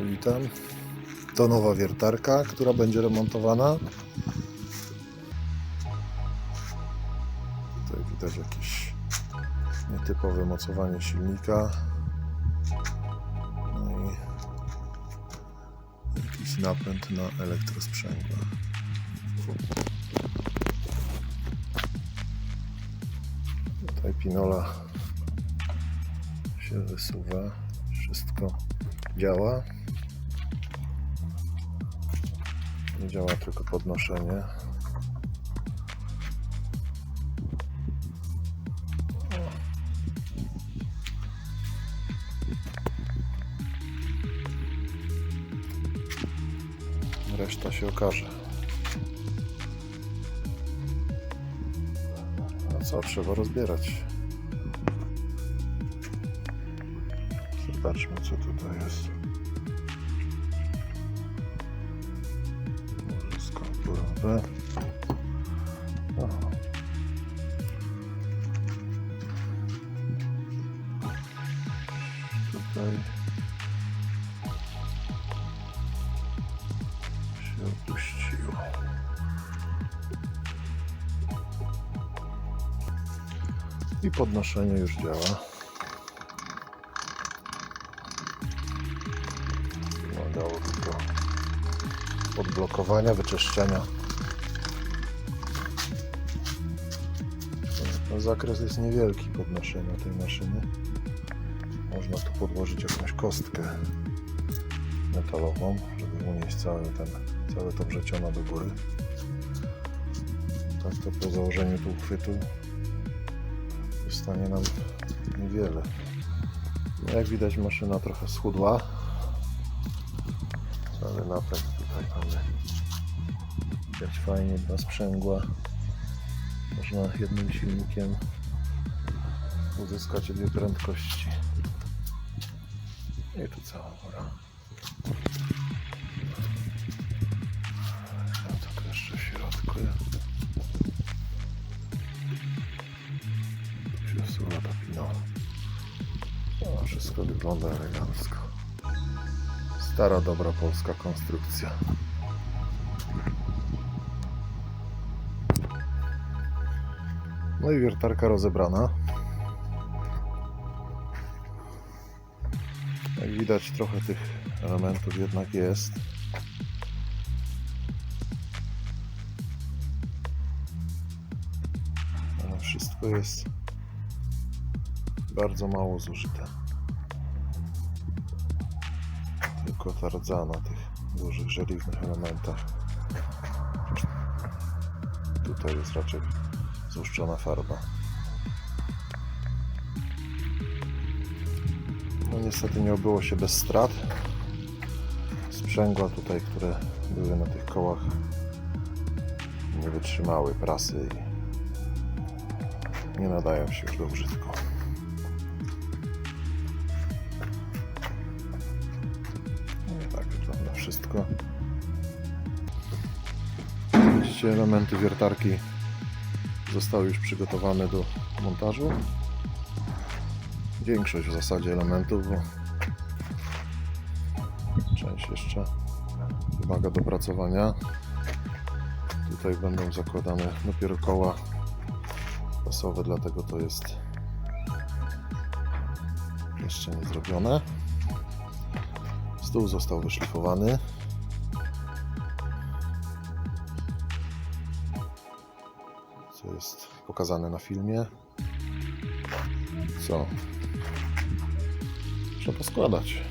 Witam. To nowa wiertarka, która będzie remontowana. Tutaj widać jakieś nietypowe mocowanie silnika. No i jakiś napęd na elektrosprzęgła. Tutaj pinola się wysuwa. Wszystko działa. Nie działa tylko podnoszenie. Reszta się okaże. A co trzeba rozbierać? Zobaczmy co tutaj jest. Aha. Tutaj się opuściło. I podnoszenie już działa. Wymagało tylko odblokowania, wyczyszczenia. No, zakres jest niewielki podnoszenia tej maszyny. Można tu podłożyć jakąś kostkę metalową, żeby unieść cały ten, całe to wrzeciona do góry. Tak to po założeniu tu uchwytu zostanie nam niewiele. No jak widać maszyna trochę schudła. Cały napęd tutaj mamy. Widać fajnie dwa sprzęgła. Można jednym silnikiem uzyskać dwie prędkości. I tu cała pora. A to jeszcze w środku. Tu się wsuwa ta pinola. O, wszystko wygląda elegancko. Stara, dobra polska konstrukcja. No i wiertarka rozebrana. Jak widać, trochę tych elementów jednak jest. Ale wszystko jest bardzo mało zużyte. Tylko ta rdza na tych dużych, żeliwnych elementach. Tutaj jest raczej złuszczona farba. No niestety nie obyło się bez strat. Sprzęgła tutaj, które były na tych kołach nie wytrzymały prasy i nie nadają się już do użytku. Wszystko. Widzicie, elementy wiertarki zostały już przygotowane do montażu. Większość w zasadzie elementów, bo część jeszcze wymaga dopracowania. Tutaj będą zakładane dopiero koła pasowe, dlatego to jest jeszcze nie zrobione. Stół został wyszlifowany. Co jest pokazane na filmie. Co? Trzeba poskładać.